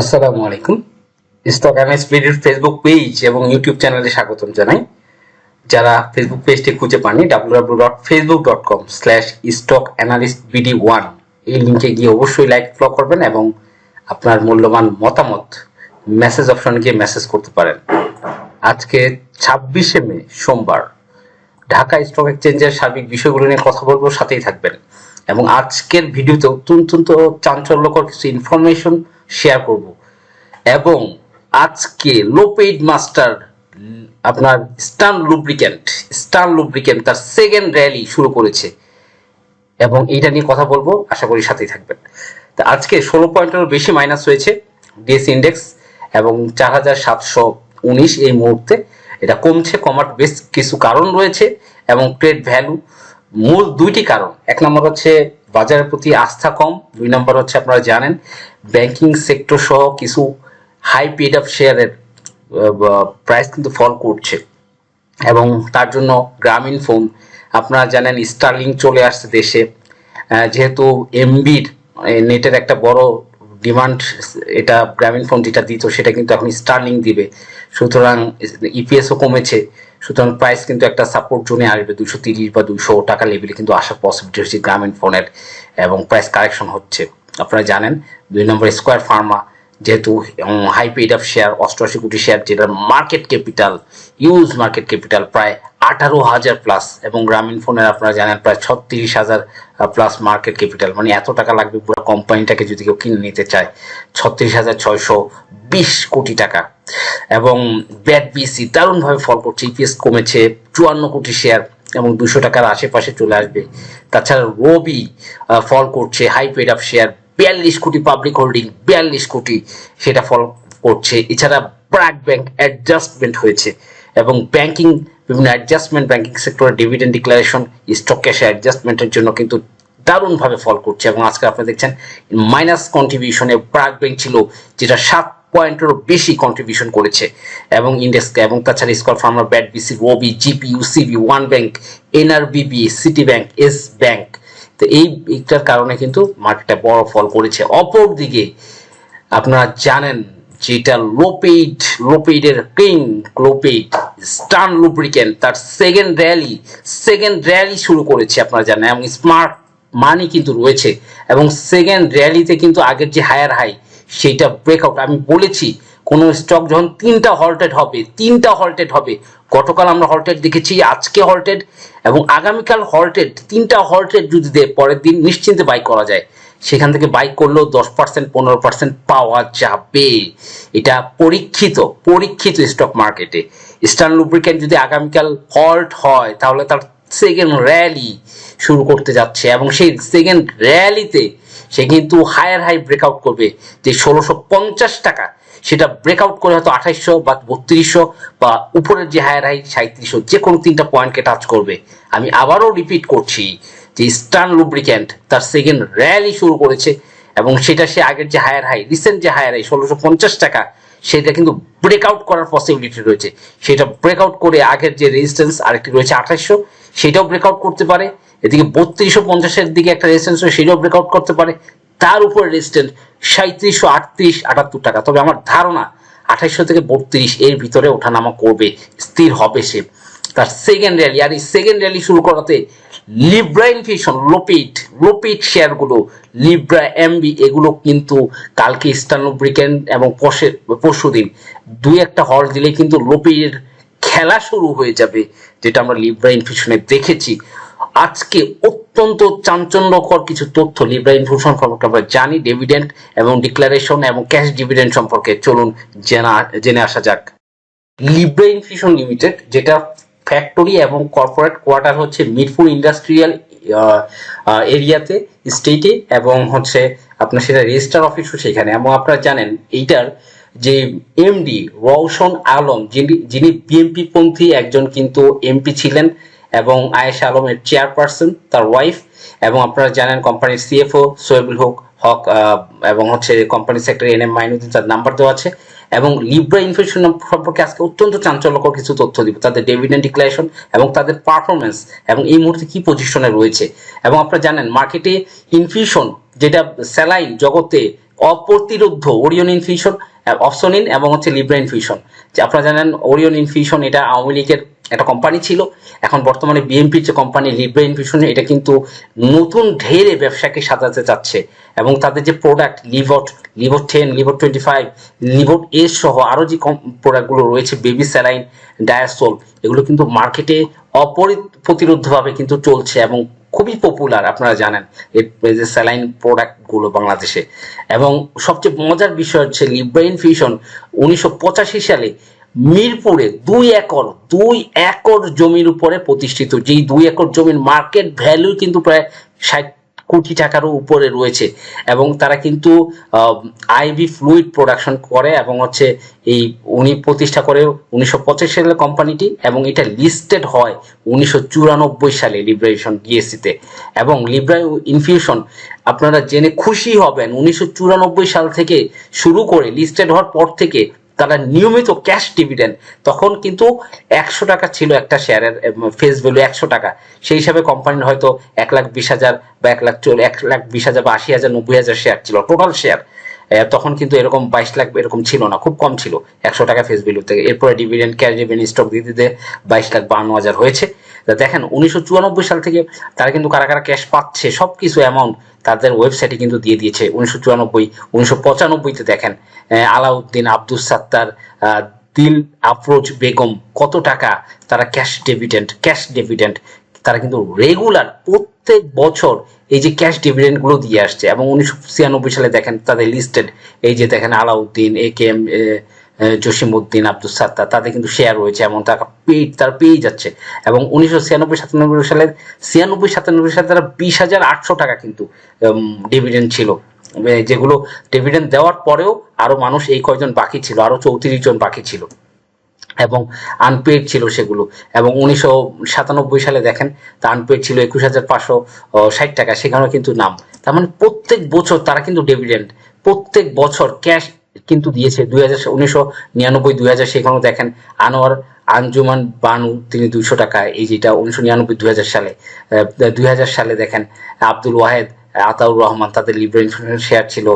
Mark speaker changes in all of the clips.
Speaker 1: আসসালামু আলাইকুম। Stock analyst ভিডিওর ফেসবুক পেজ এবং ইউটিউব চ্যানেলে স্বাগতম জানাই। যারা ফেসবুক পেজটি খুঁজে পাননি W W dot Facebook dot com slash stock analyst BD one এই লিঙ্কে গিয়ে অবশ্যই লাইক ফলো করবেন এবং আপনার মূল্যবান মতামত মেসেজ অপশনে গিয়ে মেসেজ করতে পারেন। আজকে ছাব্বিশে মে, সোমবার। ঢাকা স্টক এক্সচেঞ্জের সার্বিক বিষয়গুলো নিয়ে কথা বলব, সাথেই থাকবেন। এবং আজকের ভিডিওতে অত্যন্ত চাঞ্চল্যকর কিছু ইনফরমেশন শেয়ার করব। এবং আজকে লোপেইড মাস্টার আপনার স্টান লুব্রিক্যান্ট স্টান লুব্রিক্যান্ট তার সেকেন্ড র্যালি শুরু করেছে। এবং এইটা নিয়ে কথা বলব, আশা করি সাথেই থাকবেন। তো আজকে ষোলো পয়েন্টেরও বেশি মাইনাস হয়েছে ডিএস ইন্ডেক্স এবং চার হাজার সাতশো উনিশ এই মুহূর্তে। এটা কমছে, কমার বেশ কিছু কারণ রয়েছে, এবং ট্রেড ভ্যালু মূল দুইটি কারণ। এক নম্বর হচ্ছে বাজারের প্রতি আস্থা কম। দুই নম্বর হচ্ছে আপনারা জানেন ব্যাংকিং সেক্টর সহ কিছু হাই পেড আপ শেয়ারের প্রাইস কিন্তু ফল করছে। এবং তার জন্য গ্রামীণ ফোন আপনারা জানেন স্টার্লিং চলে আসছে দেশে। যেহেতু এমবির নেটের একটা বড় ডিমান্ড এটা গ্রামীণ ফোন যেটা দিত, সেটা কিন্তু এখন স্টার্লিং দিবে। সুতরাং ইপিএসও কমেছে। সুতরাং প্রাইস কিন্তু একটা সাপোর্ট জোনে আসবে দুশো তিরিশ বা দুশো টাকা লেভেলে কিন্তু আসার পসিবিলিটি হচ্ছে গ্রামীণ ফোনের এবং প্রাইস কারেকশন হচ্ছে। আপনারা জানেন, দুই নম্বর স্কোয়ার ফার্মা যেহেতু হাই পেড অফ শেয়ার অষ্টআশি কোটি শেয়ার যেটা market capital use market capital প্রায় আঠারো হাজার প্লাস এবং গ্রামীণ ফোনের আপনারা জানেন প্রায় ছত্রিশ হাজার প্লাস মার্কেট ক্যাপিটাল মানে এত টাকা লাগবে পুরো কোম্পানিটাকে যদি কেউ কিনে নিতে চায়, ছত্রিশ হাজার ছয়শো বিশ কোটি টাকা। এবং ব্যাট বিসি দারুণভাবে ফল করছে ইপিএস কমেছে, চুয়ান্ন কোটি শেয়ার এবং দুশো টাকার আশেপাশে চলে আসবে। তাছাড়া রবি ফল করছে হাই পেড অফ শেয়ার বিয়াল্লিশ কোটি পাবলিক হোল্ডিং বিয়াল্লিশ কোটি সেটা ফল করছে। এছাড়া ব্র্যাক ব্যাংক অ্যাডজাস্টমেন্ট হয়েছে এবং ব্যাংকিং বিভিন্ন অ্যাডজাস্টমেন্ট ব্যাংকিং সেক্টরের ডিভিডেন্ড ডিক্লারেশন স্টক ক্যাশে অ্যাডজাস্টমেন্টের জন্য কিন্তু দারুণভাবে ফল করছে। এবং আজকে আপনি দেখছেন মাইনাস কন্ট্রিবিউশনে ব্র্যাক ব্যাংক ছিল, যেটা সাত পয়েন্টেরও বেশি কন্ট্রিবিউশন করেছে। এবং ইন্ডেক্সকে এবং তাছাড়া স্কল farmer BAT BC Robi GP UCB one bank NRBB city bank S bank তো এই এইটার কারণে কিন্তু মার্কেটটা বড় ফল করেছে। অপরদিকে আপনারা জানেন যেটা লোপেইড লোপেইডের কিং লোপেইড স্টান লুব্রিকেন্ট তার সেকেন্ড র্যালি সেকেন্ড র্যালি শুরু করেছে আপনারা জানেন। এবং স্মার্ট মানি কিন্তু রয়েছে। এবং সেকেন্ড র্যালিতে কিন্তু আগের যে হায়ার হাই সেইটা ব্রেকআউট আমি বলেছি, কোন স্টক যখন তিনটা হল্টেড হবে, তিনটা হল্টেড হবে, গতকাল আমরা হল্টেড দেখেছি, আজকে হল্টেড এবং আগামীকাল হল্টেড তিনটা হল্টেড যদি দেয়, পরের দিন নিশ্চিন্তে বাই করা যায়। সেখান থেকে বাইক করলেও দশ পার্সেন্ট পনেরো পার্সেন্ট পাওয়া যাবে। এটা পরীক্ষিত পরীক্ষিত স্টক মার্কেটে স্টার্ন লুব্রিকেন্ট যদি আগামীকাল হল্ট হয়, তাহলে তার সেকেন্ড র্যালি শুরু করতে যাচ্ছে এবং সেই সেকেন্ড র্যালিতে সে কিন্তু হায়ার হাই ব্রেকআউট করবে যে ষোলোশো পঞ্চাশ টাকা। সেটা ব্রেকআউট করে হয়তো আঠাইশশো বা বত্রিশশো বা উপরের যে হায়ার হাই সাঁত্রিশশো যে কোনো তিনটা পয়েন্টকে টাচ করবে। আমি আবারও রিপিট করছি যে স্টার্ন লুব্রিক্যান্ট তার সেকেন্ড র্যালি শুরু করেছে এবং সেটা সে আগের যে হায়ার হাই রিসেন্ট যে হায়ার হাই ষোলোশো পঞ্চাশ টাকা, সেটা কিন্তু ব্রেকআউট করার পসিবিলিটি রয়েছে। সেটা ব্রেকআউট করে আগের যে রেজিস্ট্যান্স আরেকটি রয়েছে আঠাশশো সেটাও ব্রেকআউট করতে পারে। এদিকে বত্রিশশো পঞ্চাশের দিকে একটা রেজিস্ট্যান্স সেটাও ব্রেকআউট করতে পারে। তার উপরে রেজিস্ট্যান্স সাঁত্রিশশো আটত্রিশ, আটাত্তর টাকা। তবে আমার ধারণা আঠাইশশো থেকে বত্রিশ এর ভিতরে ওঠানামা করবে, স্থির হবে সে। তার সেকেন্ড র্যালি আর এই সেকেন্ড র্যালি শুরু করাতে লিব্রা ইনফিউশন লোপিট লোপিট শেয়ারগুলো লিব্রা এমবি এগুলো কিন্তু কালকে ইস্টার্ন লুব্রিকেন্ট এবং পরশে পরশু দিন দুই একটা হল দিলে কিন্তু লোপির খেলা শুরু হয়ে যাবে, যেটা আমরা লিব্রা ইনফিউশনে দেখেছি। আজকে অত্যন্ত চাঞ্চল্যকর কিছু তথ্য লিব্রা ইনফিউশন সম্পর্কে আমরা জানি ডিভিডেন্ড এবং ডিক্লারেশন এবং ক্যাশ ডিভিডেন্ট সম্পর্কে। চলুন জেনা, জেনে আসা যাক। লিব্রা ইনফিউশন লিমিটেড যেটা ফ্যাক্টরি এবং কর্পোরেট কোয়ার্টার হচ্ছে মিরপুর ইন্ডাস্ট্রিয়াল এরিয়াতে স্টেটে এবং হচ্ছে আপনার সেটা রেজিস্টার অফিসও সেখানে। এবং আপনারা জানেন, এইটার যে এমডি রওশন আলম, যিনি যিনি পন্থী, একজন কিন্তু এমপি ছিলেন এবং আয়েশা আলমের চেয়ারপারসন তার ওয়াইফ এবং আপনারা জানেন কোম্পানির সিএফও সোহেবুল হক হক এবং হচ্ছে company secretary N M Mainuddin, তার নাম্বার দেওয়া আছে। এবং লিব্রা ইনফেকশন সম্পর্কে আজকে অত্যন্ত চাঞ্চল্যকর কিছু তথ্য দিব। তাদের ডেভিডেন্ট ডিক্লারেশন এবং তাদের পারফরমেন্স এবং এই মুহূর্তে কি পজিশনে রয়েছে। এবং আপনারা জানেন মার্কেটে ইনফিউশন যেটা স্যালাইন জগতে অপ্রতিরোধ্য ওরিয়ন ইনফিউশন অপসনিন এবং হচ্ছে লিব্রা ইনফিউশন যে আপনারা জানেন ওরিয়ন ইনফিউশন এটা আওয়ামী লীগের একটা কোম্পানি ছিল। এখন বর্তমানে বিএনপির যে কোম্পানি লিব্রা ইনফিউশন এটা কিন্তু নতুন ঢেরে ব্যবসাকে সাজাতে চাচ্ছে। এবং তাদের যে প্রোডাক্ট লিভট লিভট টেন লিভট টোয়েন্টি ফাইভ লিভট এর সহ আরও যে প্রোডাক্টগুলো রয়েছে বেবি স্যালাইন ডায়াসোল এগুলো কিন্তু মার্কেটে অপরিপ্রতিরোধ্যভাবে কিন্তু চলছে এবং খুবই পপুলার আপনারা জানেন, এই যে স্যালাইন প্রোডাক্টগুলো বাংলাদেশে। এবং সবচেয়ে মজার বিষয় হচ্ছে লিব্রাইন ফিউশন উনিশশো পঁচাশি সালে মিরপুরে দুই একর দুই একর জমির উপরে প্রতিষ্ঠিত। যেই দুই একর জমির মার্কেট ভ্যালু কিন্তু প্রায় ষাট কোটি টাকারও উপরে রয়েছে এবং তারা কিন্তু আইভি ফ্লুইড প্রোডাকশন করে এবং হচ্ছে এই উনি প্রতিষ্ঠা করে উনিশশো পঁচাশি সালে কোম্পানিটি এবং এটা লিস্টেড হয় উনিশশো চুরানব্বই সালে লিব্রেশন ডিএসসিতে এবং লিব্রা ইনফিউশন আপনারা জেনে খুশি হবেন, উনিশশো চুরানব্বই সাল থেকে শুরু করে লিস্টেড হওয়ার পর থেকে তারা নিয়মিত ক্যাশ ডিভিডেন্ড তখন কিন্তু একশো টাকা ছিল একটা শেয়ারের ফেস ভ্যালু একশো টাকা। সেই হিসাবে কোম্পানির হয়তো এক লাখ বিশ হাজার বা এক লাখ চল- এক লাখ বিশ হাজার বা আশি হাজার, নব্বই হাজার শেয়ার ছিল টোটাল শেয়ার তখন কিন্তু এরকম বাইশ লাখ এরকম ছিল না, খুব কম ছিল। একশো টাকা ফেস ভ্যালু থেকে। এরপরে ডিভিডেন্ড ক্যাশ ডিভিডেন্ড স্টক দিতে দিতে বাইশ লাখ বাহান্ন হাজার হয়েছে। দেখেন, উনিশশো চুরানব্বই সাল থেকে তারা কিন্তু কারা কারা ক্যাশ পাচ্ছে সব কিছু অ্যামাউন্ট তাদের ওয়েবসাইটে কিন্তু দিয়ে দিয়েছে। উনিশশো চুরানব্বই উনিশশো পঁচানব্বইতে দেখেন আলাউদ্দিন আব্দুল সাত্তার দিল আফরোজ বেগম কত টাকা তারা ক্যাশ ডেভিডেন্ট ক্যাশ ডেভিডেন্ট তারা কিন্তু রেগুলার প্রত্যেক বছর এই যে ক্যাশ ডিভিডেন্ডগুলো দিয়ে আসছে। এবং উনিশশো ছিয়ানব্বই সালে দেখেন তাদের লিস্টেড এই যে দেখেন Alauddin A K M Jasimuddin, Abdul Sattar তাদের কিন্তু শেয়ার রয়েছে এমন টাকা পেয়ে, তারা পেয়ে যাচ্ছে। এবং উনিশশো ছিয়ানব্বই, সাতানব্বই সালের, ছিয়ানব্বই, সাতানব্বই সালে তারা বিশ হাজার আটশো টাকা কিন্তু ডিভিডেন্ড ছিল। যেগুলো ডিভিডেন্ড দেওয়ার পরেও আরও মানুষ এই কয়জন বাকি ছিল, আরও চৌত্রিশ জন বাকি ছিল। এবং আনপেড ছিল সেগুলো। এবং উনিশশো সাতানব্বই সালে দেখেন, তা আনপেড ছিল একুশ হাজার পাঁচশো ষাট টাকা, সেখানেও কিন্তু নাম। তার মানে প্রত্যেক বছর তারা কিন্তু ডিভিডেন্ড প্রত্যেক বছর ক্যাশ কিন্তু দিয়েছে। দুই হাজার উনিশশো নিরানব্বই, দুই হাজার সেখানেও দেখেন। আনোয়ার আঞ্জুমান বানু, তিনি দুইশো টাকা এই যেটা উনিশশো নিরানব্বই, দুই হাজার সালে দুই হাজার সালে দেখেন, আব্দুল ওয়াহেদ, আতাউর রহমান তাদের লিব্রেন শেয়ার ছিল।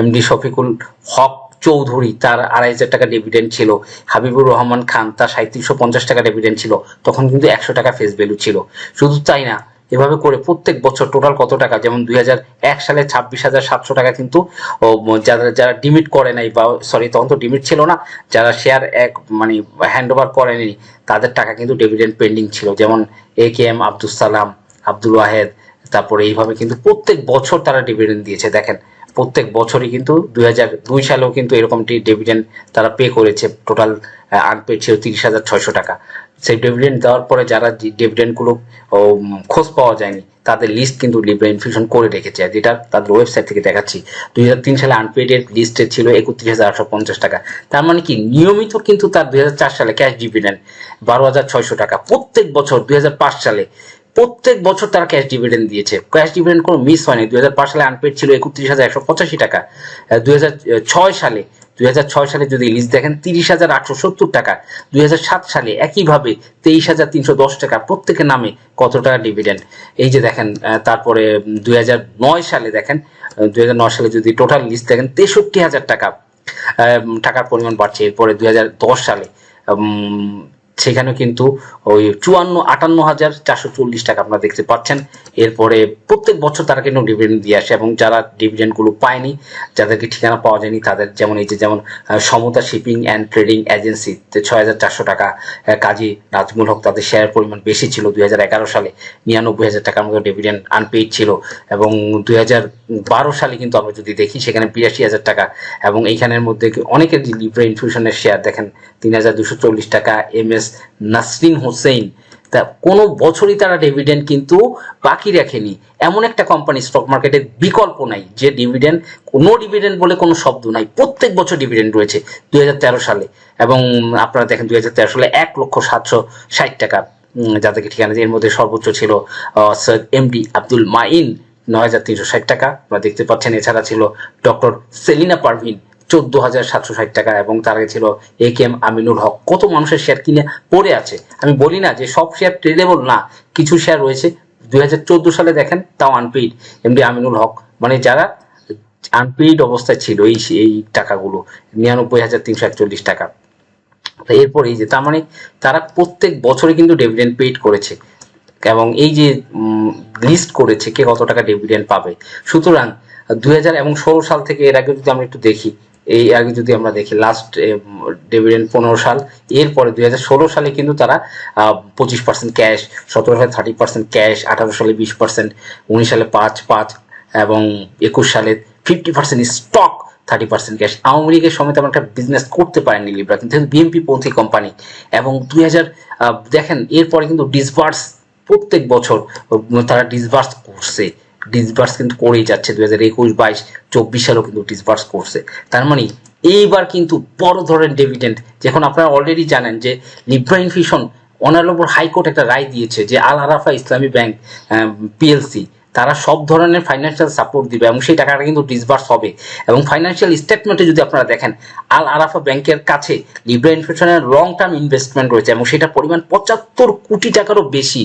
Speaker 1: এমডি শফিকুল হক চৌধুরী, তার আড়াই হাজার টাকা ডিভিডেন্ড ছিল। হাবিবুর রহমান খান, তার সাঁত্রিশশো পঞ্চাশ টাকা ডিভিডেন্ড ছিল। তখন কিন্তু একশো টাকা ফেস ভ্যালু ছিল। শুধু তাই না এভাবে করে প্রত্যেক বছর টোটাল কত টাকা? যেমন দুই সালে ছাব্বিশ হাজার সাতশো টাকা কিন্তু যারা যারা ডিমিট করে নাই বা সরি তখন তো ডিমিট ছিল না, যারা শেয়ার এক মানে হ্যান্ড ওভার করেনি তাদের টাকা কিন্তু ডিভিডেন্ড পেন্ডিং ছিল। যেমন এ কে এম আব্দুল সালাম, আব্দুল ওয়াহেদ, তারপরে এইভাবে কিন্তু প্রত্যেক বছর তারা ডিভিডেন্ড দিয়েছে, দেখেন। প্রত্যেক বছরই কিন্তু দুই হাজার দুই সালেও কিন্তু এরকমটি ডিভিডেন্ড তারা পে করেছে। টোটাল আনপেড ছিল তিরিশ হাজার ছয়শো টাকা। সেই ডিভিডেন্ড দেওয়ার পরে যারা ডিভিডেন্ডগুলো ও, খোঁজ পাওয়া যায়নি তাদের লিস্ট কিন্তু লিব্রা ইনফিউশন করে রেখেছে। যেটা তাদের ওয়েবসাইট থেকে দেখাচ্ছি দুই হাজার তিন সালে আনপেডের লিস্টে ছিল একত্রিশ হাজার আটশো পঞ্চাশ টাকা। তার মানে কি? নিয়মিত কিন্তু তার দুই হাজার চার সালে ক্যাশ ডিভিডেন্ড বারো হাজার ছয়শো টাকা। প্রত্যেক বছর দুই হাজার পাঁচ সালে প্রত্যেক বছর তারা ক্যাশ ডিভিডেন্ড দিয়েছে। ক্যাশ ডিভিডেন্ড কোনো মিস হয়নি। দুই হাজার পাঁচ সালে আনপেড ছিল একত্রিশ হাজার একশো পঁচাশি টাকা। দুই হাজার ছয় সালে দুই হাজার ছয় সালে যদি লিস্ট দেখেন, তিরিশ হাজার আটশো সত্তর টাকা। দুই হাজার সাত সালে একইভাবে তেইশ হাজার তিনশো দশ টাকা প্রত্যেকের নামে কত টাকা ডিভিডেন্ড এই যে দেখেন তারপরে দুই হাজার নয় সালে দেখেন দুই হাজার নয় সালে যদি টোটাল লিস্ট দেখেন, তেষট্টি হাজার টাকা টাকার পরিমাণ বাড়ছে। এরপরে দুই হাজার দশ সালে সেখানে কিন্তু ওই চুয়ান্ন, আটান্ন হাজার চারশো চল্লিশ টাকা আপনারা দেখতে পাচ্ছেন। এরপরে প্রত্যেক বছর তারা কিন্তু ডিভিডেন্ড দিয়ে আসে এবং যারা ডিভিডেন্ডগুলো পায়নি, যাদেরকে ঠিকানা পাওয়া যায়নি, তাদের যেমন এই যে যেমন সমতা শিপিং অ্যান্ড ট্রেডিং এজেন্সি ছয় হাজার চারশো টাকা কাজী নাজমুল হক তাদের শেয়ার পরিমাণ বেশি ছিল। দুই হাজার এগারো সালে নিরানব্বই হাজার টাকার মতো ডিভিডেন্ড আনপেইড ছিল এবং দুই হাজার বারো সালে কিন্তু আমরা যদি দেখি, সেখানে বিরাশি হাজার টাকা এবং এইখানের মধ্যে অনেকের লিব্রা ইনফিউশনের শেয়ার দেখেন, তিন হাজার দুশো চল্লিশ টাকা এম এস নাসরিন হোসেন, তা কোনো বছরই তারা ডিভিডেন্ড কিন্তু বাকি রাখেনি। এমন একটা কোম্পানি স্টক মার্কেটের বিকল্প নাই, যে ডিভিডেন্ড কোনো ডিভিডেন্ড বলে কোনো শব্দ নাই। প্রত্যেক বছর ডিভিডেন্ড রয়েছে দুই হাজার তেরো সালে, এবং আপনারা দেখেন দুই হাজার তেরো সালে এক লক্ষ সাতশো ষাট টাকা যাদেরকে ঠিকানা এর মধ্যে সর্বোচ্চ ছিল সৈয়দ এমডি আব্দুল মাইন নয় হাজার তিনশো ষাট টাকা। আপনারা দেখতে পাচ্ছেন, এছাড়া ছিল ডক্টর সেলিনা পারভিন চোদ্দ হাজার সাতশো ষাট টাকা এবং তার আগে ছিল এ কে এম আমিনুল হক। কত মানুষের শেয়ার কিনে পড়ে আছে? আমি বলি না যে সব শেয়ার ট্রেডেবল না, কিছু শেয়ার রয়েছে। দুই হাজার চোদ্দ সালে দেখেন, তাও আনপেইড এমডি আমিনুল হক। মানে যারা আনপেইড অবস্থায় ছিল এই এই টাকাগুলো, নিরানব্বই হাজার তিনশো একচল্লিশ টাকা। এরপর এই যে, তার মানে তারা প্রত্যেক বছরে কিন্তু ডিভিডেন্ড পেইড করেছে। এবং এই যে লিস্ট করেছে কে কত টাকা ডিভিডেন্ড পাবে। সুতরাং দুই হাজার এবং ষোলো সাল থেকে এর আগে যদি আমরা একটু দেখি এই আগে যদি আমরা দেখি লাস্ট ডিভিডেন্ড পনেরো সাল, এরপরে দুই হাজার ষোলো সালে কিন্তু তারা পঁচিশ পার্সেন্ট ক্যাশ সতেরো সালে থার্টি পার্সেন্ট ক্যাশ আঠারো সালে বিশ পার্সেন্ট উনিশ সালে পাঁচ পাঁচ এবং একুশ সালে fifty percent stock thirty percent cash Awami লীগের সময় তেমন একটা বিজনেস করতে পারেনি লিব্রা কিন্তু বিএনপি পন্থী কোম্পানি এবং দুই হাজার দেখেন, এরপরে কিন্তু ডিসবার্স প্রত্যেক বছর তারা ডিসবার্স করছে। ডিসবার্স কিন্তু করেই যাচ্ছে। দু হাজার একুশ, বাইশ, চব্বিশ সালেও কিন্তু ডিসবার্স করছে। তার মানে এইবার কিন্তু বড় ধরনের ডেভিডেন্ট যখন আপনারা অলরেডি জানেন যে লিব্রা ইনফিউশন অনারেবল হাইকোর্ট একটা রায় দিয়েছে যে আল আরাফা ইসলামী ব্যাংক পিএলসি তারা সব ধরনের ফাইন্যান্সিয়াল সাপোর্ট দিবে এবং সেই টাকাটা কিন্তু ডিসবার্স হবে। এবং ফাইন্যান্সিয়াল স্টেটমেন্টে যদি আপনারা দেখেন, আল আরাফা ব্যাংকের কাছে লিব্রা ইনফিউশনের লং টার্ম ইনভেস্টমেন্ট রয়েছে এবং সেটা পরিমাণ পঁচাত্তর কোটি টাকারও বেশি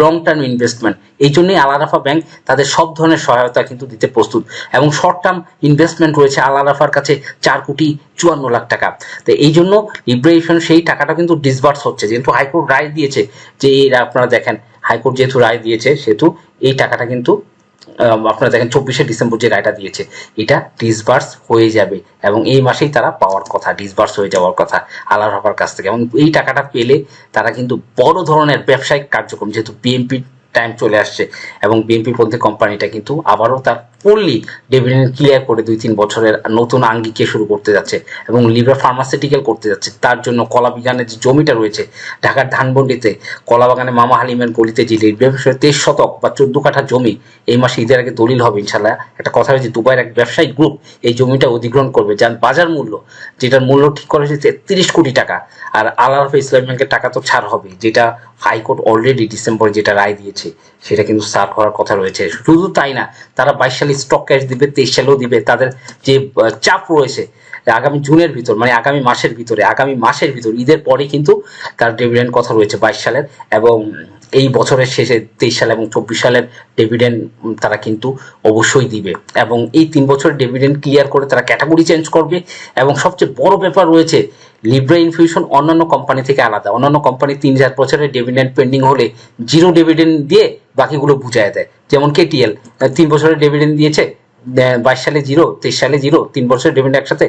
Speaker 1: লং টার্ম ইনভেস্টমেন্ট এই জন্যই আল আরাফা ব্যাংক তাদের সব ধরনের সহায়তা কিন্তু দিতে প্রস্তুত। এবং শর্ট টার্ম ইনভেস্টমেন্ট রয়েছে আল আরাফার কাছে চার কোটি চুয়ান্ন লাখ টাকা। তো এই জন্য লিব্রেশন সেই টাকাটা কিন্তু ডিসবার্স হচ্ছে। যেহেতু হাইকোর্ট রায় দিয়েছে যে এই আপনারা দেখেন হাইকোর্ট যেহেতু রায় দিয়েছে, সেহেতু এই টাকাটা কিন্তু আপনারা দেখেন চব্বিশে ডিসেম্বর যে রায়টা দিয়েছে, এটা ডিসবার্স হয়ে যাবে এবং এই মাসেই তারা পাওয়ার কথা ডিসবার্স হয়ে যাওয়ার কথা আল্লাহ হবার কাছ থেকে। এবং এই টাকাটা পেলে তারা কিন্তু বড় ধরনের ব্যবসায়িক কার্যক্রম, যেহেতু বিএনপি টাইম চলে আসছে এবং বিএনপি পন্থী কোম্পানিটা কিন্তু আবারও তার ফুললি ডিভিডেন্ড ক্লিয়ার করে দুই তিন বছরের নতুন আঙ্গিকে শুরু করতে যাচ্ছে এবং লিভার ফার্মাসিউটিক্যাল করতে যাচ্ছে। তার জন্য কলা বিজ্ঞানের যে জমিটা রয়েছে, ঢাকার ধানবন্ডিতে কলা বাগানে মামা হালিমের গলিতে যে লিভার তেইশ শতক বা চোদ্দ কাঠা জমি, এই মাসে ঈদের আগে দলিল হবে ইনশাল্লাহ একটা কথা হয়েছে, দুবাইয়ের এক ব্যবসায়িক গ্রুপ এই জমিটা অধিগ্রহণ করবে, যার বাজার মূল্য, যেটার মূল্য ঠিক করা হয়েছে তেত্রিশ কোটি টাকা। আর আল্লাহ ইসলাম ব্যাংকের টাকা তো ছাড় হবে যেটা হাইকোর্ট অলরেডি ডিসেম্বরে যেটা রায় দিয়েছে, সেটা কিন্তু স্টার্ট হওয়ার কথা রয়েছে। শুধু তাই না, তারা বাইশ সালে স্টক ক্যাশ দিবে, তেইশ সালেও দিবে। তাদের যে চাপ রয়েছে, আগামী জুনের ভিতর মানে আগামী মাসের ভিতরে, আগামী মাসের ভিতর, ঈদের পরে কিন্তু তার ডিভিডেন্ট কথা রয়েছে বাইশ সালের এবং এই বছরের শেষে তেইশ সাল এবং চব্বিশ সালের ডিভিডেন্ড তারা কিন্তু অবশ্যই দিবে। এবং এই তিন বছরের ডিভিডেন্ড ক্লিয়ার করে তারা ক্যাটাগরি চেঞ্জ করবে। এবং সবচেয়ে বড় ব্যাপার রয়েছে লিব্রা ইনফিউশন অন্যান্য কোম্পানি থেকে আলাদা। অন্যান্য কোম্পানি তিন চার বছরের ডেভিডেন্ড পেন্ডিং হলে জিরো ডিভিডেন্ড দিয়ে বাকিগুলো বুঝায় দেয়। যেমন কেটিএল তিন বছরের ডিভিডেন্ড দিয়েছে বাইশ সালে জিরো তেইশ সালে জিরো তিন বছরের ডিভিডেন্ড একসাথে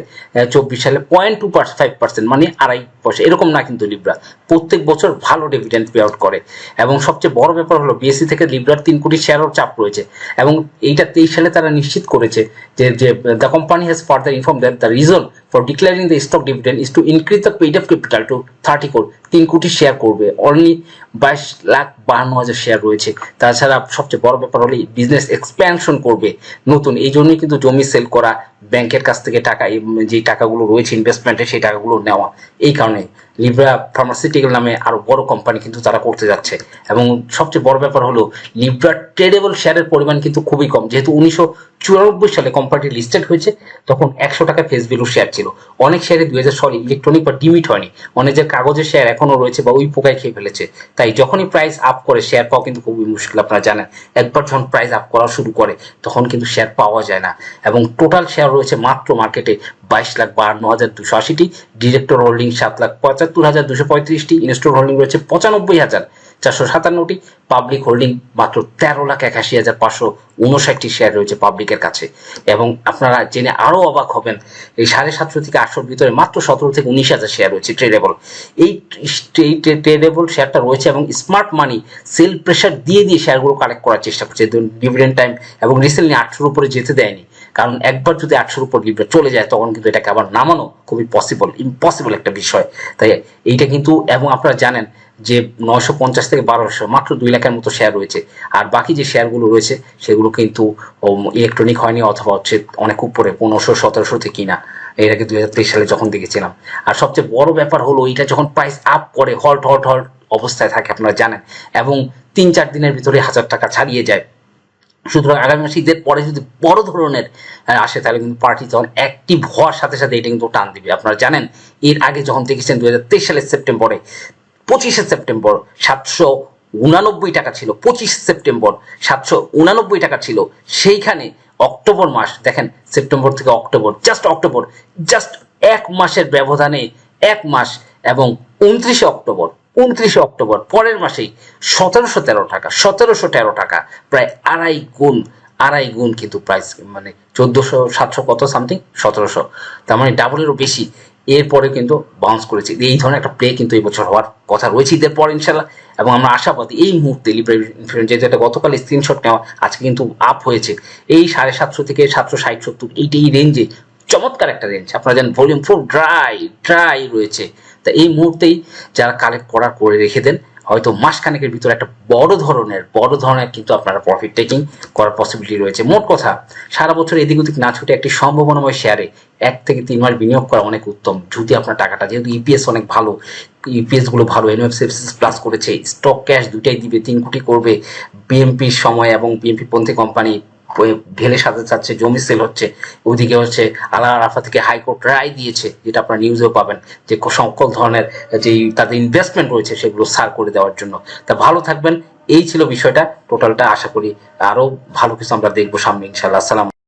Speaker 1: চব্বিশ সালে পয়েন্ট টু ফাইভ পার্সেন্ট মানে আড়াই পয়সা। এরকম না কিন্তু লিব্রা প্রত্যেক বছর ভালো ডিভিডেন্ড পে আউট করে। এবং সবচেয়ে বড় ব্যাপার হলো বিএসসি থেকে লিব্রার তিন কোটি শেয়ারও চাপ রয়েছে। এবং এইটা তেইশ সালে তারা নিশ্চিত করেছে যে যে the company has further inform that the reason for declaring the stock dividend is to increase the paid of capital to thirty core তিন কোটি শেয়ার করবে। অনলি বাইশ লাখ বাহান্ন হাজার শেয়ার রয়েছে। তাছাড়া সবচেয়ে বড় ব্যাপার হলে বিজনেস এক্সপ্যানশন করবে। নতুন এই জন্যই কিন্তু জমি সেল করা ব্যাংকের কাছ থেকে টাকা যে টাকাগুলো রয়েছে ইনভেস্টমেন্টে সেই টাকাগুলো নেওয়া। এই কারণে লিব্রা ফার্মাসিউটিক্যাল নামে আরও বড় কোম্পানি কিন্তু তারা করতে যাচ্ছে। এবং সবচেয়ে বড় ব্যাপার হলো লিব্রা ট্রেডেবল শেয়ারের পরিমাণ কিন্তু খুবই কম। যেহেতু উনিশশো চুরানব্বই সালে কোম্পানিটি লিস্টেড হয়েছে, তখন একশো টাকা ফেস ভ্যালু শেয়ার ছিল। অনেক শেয়ারে দুই হাজার সালে ইলেকট্রনিক বা ডিমিট হয়নি। অনেকের কাগজের শেয়ার এখনও রয়েছে বা ওই পোকায় খেয়ে ফেলেছে। তাই যখনই প্রাইস আপ করে শেয়ার পাওয়া কিন্তু খুবই মুশকিল, আপনারা জানেন। একবার যখন প্রাইস আপ করা শুরু করে, তখন কিন্তু শেয়ার পাওয়া যায় না। এবং টোটাল শেয়ার রয়েছে মাত্র মার্কেটে বাইশ লাখ বাহান্ন হাজার দুশো আশিটি। ডিরেক্টর হোল্ডিং সাত লাখ পঁচাত্তর হাজার দুশো পঁয়ত্রিশটি। ইনস্টোর হোল্ডিং রয়েছে পঁচানব্বই হাজার। চারশো সাতান্নটি পাবলিক হোল্ডিং মাত্র তেরো লাখ একাশি হাজার পাঁচশো উনষাটটি শেয়ার রয়েছে পাবলিকের কাছে। এবং আপনারা জেনে আরও অবাক হবেন, এই সাড়ে সাতশো থেকে আটশোর ভিতরে মাত্র সতেরো থেকে উনিশ হাজার শেয়ার রয়েছে ট্রেডেবল এই ট্রেডেবল শেয়ারটা রয়েছে এবং স্মার্ট মানি সেল প্রেশার দিয়ে দিয়ে শেয়ারগুলো কালেক্ট করার চেষ্টা করছে। ডিভিডেন্ড টাইম এবং রিসেন্টলি আটশোর উপরে যেতে দেয়নি, কারণ একবার যদি আটশোর উপর লিভটা চলে যায়, তখন কিন্তু এটাকে আবার নামানো খুবই পসিবল ইম্পসিবল একটা বিষয়। তাই এইটা কিন্তু, এবং আপনারা জানেন যে নশো পঞ্চাশ থেকে বারোশো, মাত্র দুই লাখের মতো শেয়ার রয়েছে। আর বাকি যে শেয়ারগুলো রয়েছে, সেগুলো কিন্তু ইলেকট্রনিক হয়নি অথবা হচ্ছে অনেক উপরে, পনেরোশো, সতেরোশো থেকে কিনা। এর আগে দুই হাজার তেইশ সালে যখন দেখেছিলাম। আর সবচেয়ে বড় ব্যাপার হলো এটা যখন প্রাইস আপ করে হল্ট হল্ট হল্ট অবস্থায় থাকে, আপনারা জানেন। এবং তিন চার দিনের ভিতরে হাজার টাকা ছাড়িয়ে যায়। সুতরাং আগামী মাসে ঈদের পরে যদি বড় ধরনের আসে, তাহলে কিন্তু পার্টি তখন অ্যাক্টিভ হওয়ার সাথে সাথে এটা কিন্তু টান দিবে। আপনারা জানেন, এর আগে যখন দেখেছেন দু হাজার তেইশ সালের সেপ্টেম্বরে পঁচিশে সেপ্টেম্বর সাতশো উনানব্বই টাকা ছিল, পঁচিশ সেপ্টেম্বর সাতশো উনানব্বই টাকা ছিল। সেইখানে অক্টোবর মাস, দেখেন সেপ্টেম্বর থেকে অক্টোবর জাস্ট অক্টোবর জাস্ট এক মাসের ব্যবধানে এক মাস এবং উনত্রিশে অক্টোবর উনত্রিশে অক্টোবর পরের মাসেই সতেরোশো তেরো টাকা, সতেরোশো তেরো টাকা, প্রায় আড়াই গুণ আড়াই গুণ কিন্তু প্রাইস মানে চোদ্দোশো, সাতশো কত সামথিং সতেরোশো। তার মানে ডাবলেরও বেশি। এরপরে কিন্তু বাউন্স করেছে। এই ধরনের একটা প্লে কিন্তু এই বছর হওয়ার কথা রয়েছে ঈদের পর ইনশাল্লাহ এবং আমরা আশাবাদী এই মুহূর্তে লিব্রেরি যেটা গতকাল স্ক্রিনশট নেওয়া, আজকে কিন্তু আপ হয়েছে। এই সাড়ে সাতশো থেকে সাতশো ষাট সত্তর, এইটা এই রেঞ্জে চমৎকার একটা রেঞ্জ আপনারা জানেন ভলিউম ফোর ড্রাই ড্রাই রয়েছে। তা এই মুহূর্তেই যারা কালেক্ট করার করে রেখে দেন হয়তো মাসখানেকের ভিতরে একটা বড় ধরনের বড় ধরনের কিন্তু আপনারা প্রফিট টেকিং করার পসিবিলিটি রয়েছে। মোট কথা, সারা বছর এদিক ওদিক না ছুটে একটি সম্ভাবনাময় শেয়ারে এক থেকে তিন মাস বিনিয়োগ করা অনেক উত্তম। যদি আপনার টাকাটা, যেহেতু ইপিএস অনেক ভালো ইপিএসগুলো ভালো এনএফসি প্লাস করেছে স্টক ক্যাশ দুটাই দিবে, তিন কোটি করবে বিএমপির সময় এবং বিএমপি পন্থী কোম্পানি ঢেলে সাজাতে চাচ্ছে, জমি সেল হচ্ছে। ওইদিকে হচ্ছে আলা আরাফা থেকে হাইকোর্ট রায় দিয়েছে, যেটা আপনারা নিউজেও পাবেন যে সকল ধরনের, যে তাদের ইনভেস্টমেন্ট রয়েছে সেগুলো সার করে দেওয়ার জন্য। তা ভালো থাকবেন, এই ছিল বিষয়টা। টোটালটা আশা করি আরও ভালো কিছু আমরা দেখব সামনে ইনশাল্লাহ আসসালাম